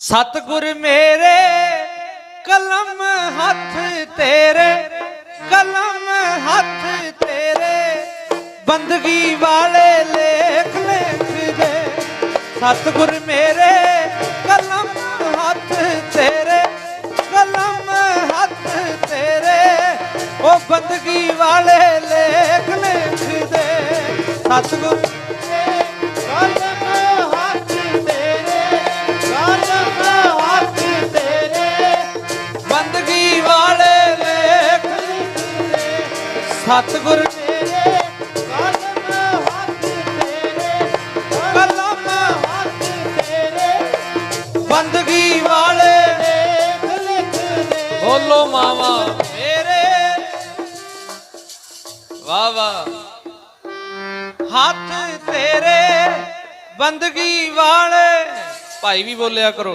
ਸਤਿਗੁਰ ਮੇਰੇ, ਕਲਮ ਹੱਥ ਤੇਰੇ, ਕਲਮ ਹੱਥ ਤੇਰੇ। ਬੰਦਗੀ ਵਾਲੇ ਲੇਖ ਲਿਖਦੇ ਸਤਿਗੁਰ ਮੇਰੇ, ਕਲਮ ਹੱਥ ਤੇਰੇ, ਕਲਮ ਹੱਥ ਤੇਰੇ। ਉਹ ਬੰਦਗੀ ਵਾਲੇ ਲੇਖ ਲਿਖਦੇ ਸਤਿਗੁਰ ਸਤਿਗੁਰ ਮੇਰੇ ਹੱਥ ਤੇਰੇ ਕਲਮ ਹੱਥ ਤੇਰੇ ਬੰਦਗੀ ਵਾਲੇ ਲੇਖ ਬੋਲੋ ਮਾਵਾ। ਮੇਰੇ ਵਾਹ। ਹੱਥ ਤੇਰੇ ਬੰਦਗੀ ਵਾਲੇ। ਭਾਈ ਵੀ ਬੋਲਿਆ ਕਰੋ।